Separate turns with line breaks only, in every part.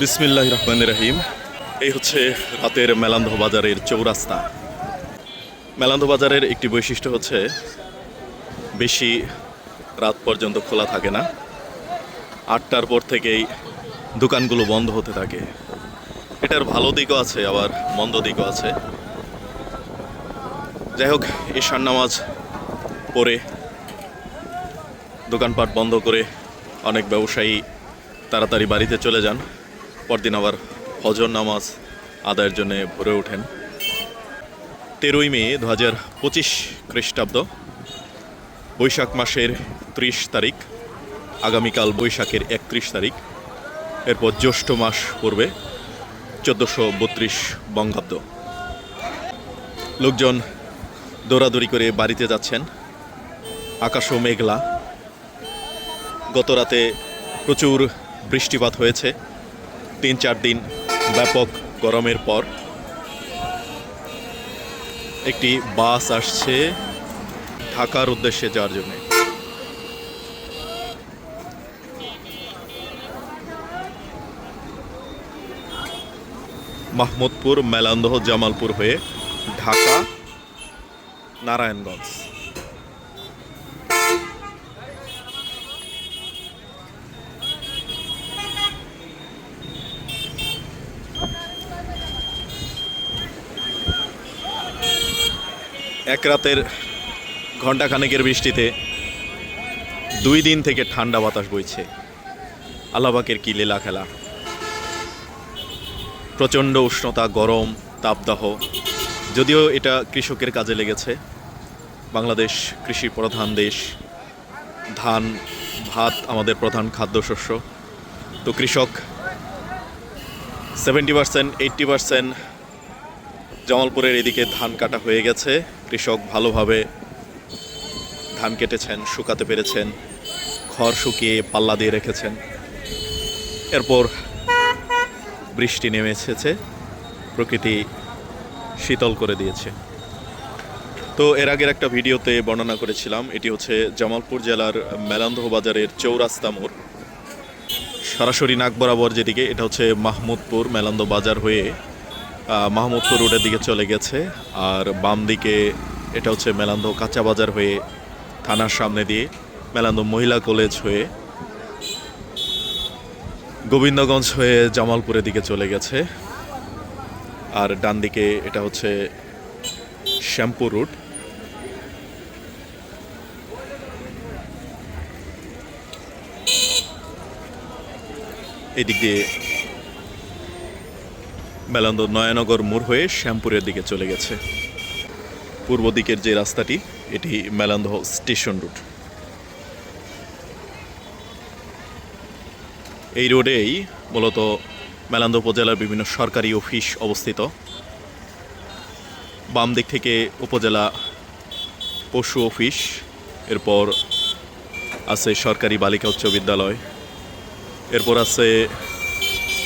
বিসমিল্লাহ রহমান রহিম। এই হচ্ছে রাতের মেলান্ধ বাজারের চৌরাস্তা। মেলান্ধ বাজারের একটি বৈশিষ্ট্য হচ্ছে, বেশি রাত পর্যন্ত খোলা থাকে না। আটটার পর থেকেই দোকানগুলো বন্ধ হতে থাকে। এটার ভালো দিকও আছে, আবার মন্দ দিকও আছে। যাই হোক, ঈশান নামাজ পরে দোকানপাট বন্ধ করে অনেক ব্যবসায়ী তাড়াতাড়ি বাড়িতে চলে যান। পরদিন আবার হজর নামাজ আদায়ের জন্য ভরে ওঠেন। তেরোই মে দু হাজার পঁচিশ খ্রিস্টাব্দ, বৈশাখ মাসের ত্রিশ তারিখ, আগামীকাল বৈশাখের একত্রিশ তারিখ, এরপর জ্যৈষ্ঠ মাস পড়বে চোদ্দোশো বত্রিশ বঙ্গাব্দ। লোকজন দৌড়াদৌড়ি করে বাড়িতে যাচ্ছেন। আকাশও মেঘলা। গত রাতে প্রচুর বৃষ্টিপাত হয়েছে। তিন চার দিন ব্যাপক গরমের পর একটি বাস আসছে ঢাকার উদ্দেশ্যে যাওয়ার জন্য। মাহমুদপুর, মেলান্দহ, জামালপুর হয়ে ঢাকা, নারায়ণগঞ্জ। এক রাতের ঘণ্টাখানেকের বৃষ্টিতে দুই দিন থেকে ঠান্ডা বাতাস বইছে। আলাবাকের কি লীলা খেলা। প্রচণ্ড উষ্ণতা, গরম, তাপদাহ, যদিও এটা কৃষকের কাজে লেগেছে। বাংলাদেশ কৃষি প্রধান দেশ। ধান, ভাত আমাদের প্রধান খাদ্যশস্য। তো কৃষক সেভেন্টি পার্সেন্ট এইট্টি পার্সেন্ট জামালপুরের এদিকে ধান কাটা হয়ে গেছে। কৃষক ভালোভাবে ধান কেটেছেন, শুকাতে পেরেছেন, খড় শুকিয়ে পাল্লা দিয়ে রেখেছেন। এরপর বৃষ্টি নেমে এসেছে, প্রকৃতি শীতল করে দিয়েছে। তো এর আগের একটা ভিডিওতে বর্ণনা করেছিলাম, এটি হচ্ছে জামালপুর জেলার মেলান্দহ বাজারের চৌরাস্তা মোড়। সরাসরি নাক বরাবর যেদিকে, এটা হচ্ছে মাহমুদপুর মেলান্দ বাজার হয়ে মাহমুদপুর রোডের দিকে চলে গেছে। আর বাম দিকে এটা হচ্ছে মেলান্দ কাঁচা বাজার হয়ে থানার সামনে দিয়ে, মেলান্দ মহিলা কলেজ হয়ে গোবিন্দগঞ্জ হয়ে জামালপুরের দিকে চলে গেছে। আর ডান দিকে এটা হচ্ছে শ্যামপুর রুট। এদিক দিয়ে মেলান্দ নয়ানগর মোড় হয়ে শ্যামপুরের দিকে চলে গেছে। পূর্ব দিকের যে রাস্তাটি, এটি মেলান্দ স্টেশন রুট। এই রোডেই মূলত মেলান্দ উপজেলার বিভিন্ন সরকারি অফিস অবস্থিত। বাম দিক থেকে উপজেলা পশু অফিস, এরপর আছে সরকারি বালিকা উচ্চ বিদ্যালয়, এরপর আছে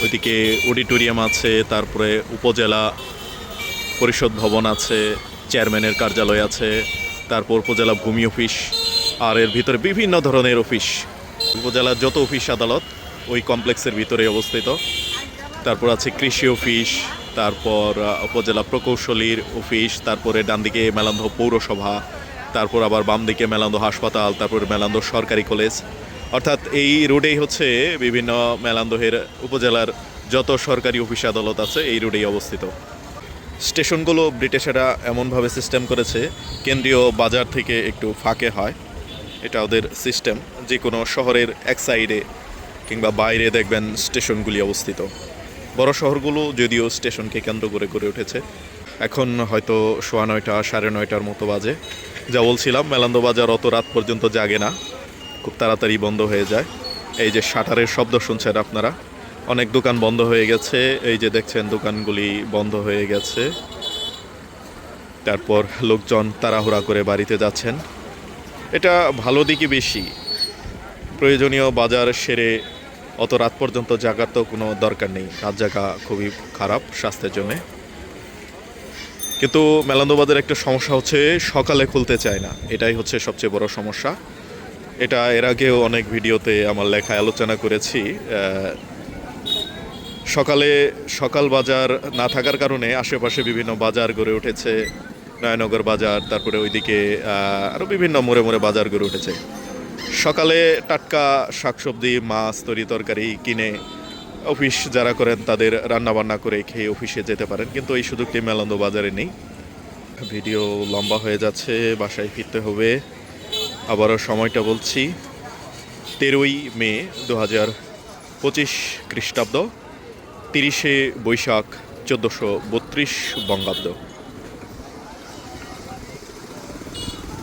ওইদিকে অডিটোরিয়াম আছে, তারপরে উপজেলা পরিষদ ভবন আছে, চেয়ারম্যানের কার্যালয় আছে, তারপর উপজেলা ভূমি অফিস, আর এর ভিতরে বিভিন্ন ধরনের অফিস। উপজেলার যত অফিস আদালত, ওই কমপ্লেক্সের ভিতরে অবস্থিত। তারপর আছে কৃষি অফিস, তারপর উপজেলা প্রকৌশলীর অফিস, তারপরে ডান দিকে মেলান্ধ পৌরসভা, তারপর আবার বাম দিকে মেলান্ধ হাসপাতাল, তারপর মেলান্ধ সরকারি কলেজ। অর্থাৎ এই রোডেই হচ্ছে বিভিন্ন মেলান্দহের উপজেলার যত সরকারি অফিস আদালত আছে, এই রোডেই অবস্থিত। স্টেশনগুলো ব্রিটিশেরা এমনভাবে সিস্টেম করেছে, কেন্দ্রীয় বাজার থেকে একটু ফাঁকে হয়। এটা ওদের সিস্টেম যে কোনো শহরের এক সাইডে কিংবা বাইরে দেখবেন স্টেশনগুলি অবস্থিত। বড় শহরগুলো যদিও স্টেশনকে কেন্দ্র করে গড়ে উঠেছে। এখন হয়তো সোয়া নয়টা, সাড়ে নয়টার মতো বাজে। যা বলছিলাম মেলান্দ বাজার অত রাত পর্যন্ত জাগে না। খুব তাড়াতাড়ি বন্ধ হয়ে যায়। এই যে শাটারের শব্দ শুনছেন আপনারা? অনেক দোকান বন্ধ হয়ে গেছে। এই যে দেখছেন দোকানগুলি বন্ধ হয়ে গেছে। তারপর লোকজন তাড়াহুড়া করে বাড়িতে যাচ্ছেন। এটা ভালো দিকে বেশি। প্রয়োজনীয় বাজার সেরে অত রাত পর্যন্ত জাগার তো কোনো দরকার নেই। রাত জাগা খুবই খারাপ স্বাস্থ্যের জন্য। কিন্তু মেলান্দবাজার একটা সমস্যা হচ্ছে, সকালে খুলতে চায় না। এটাই হচ্ছে সবচেয়ে বড় সমস্যা। এটা এর আগেও অনেক ভিডিওতে আমার লেখায় আলোচনা করেছি সকালে সকাল বাজার না থাকার কারণে আশেপাশে বিভিন্ন বাজার গড়ে উঠেছে, নয়নগর বাজার, তারপরে ওইদিকে আরও বিভিন্ন মোড়ে মোড়ে বাজার গড়ে উঠেছে। সকালে টাটকা শাকসবজি, মাছ, তরি তরকারি কিনে অফিস যারা করেন তাদের রান্না বান্না করে খেয়ে অফিসে যেতে পারেন, কিন্তু এই সুযোগটি মেলান্দ বাজারে নেই। ভিডিও লম্বা হয়ে যাচ্ছে, বাসায় ফিরতে হবে। আবারও সময়টা বলছি। তেরোই মে দু হাজার পঁচিশ খ্রিস্টাব্দ, তিরিশে বৈশাখ চোদ্দোশো বত্রিশ বঙ্গাব্দ।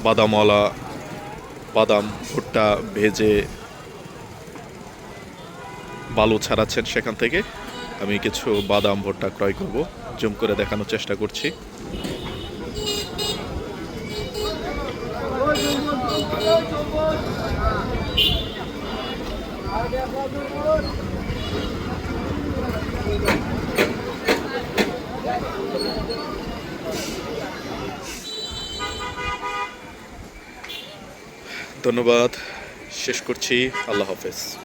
বাদামওয়ালা বাদাম ভুট্টা ভেজে বালু ছাড়াচ্ছেন সেখান থেকে। আমি কিছু বাদাম ভুট্টা ক্রয় করব, জুম করে দেখানোর চেষ্টা করছি। ধন্যবাদ। শেষ করছি। আল্লাহ হাফেজ।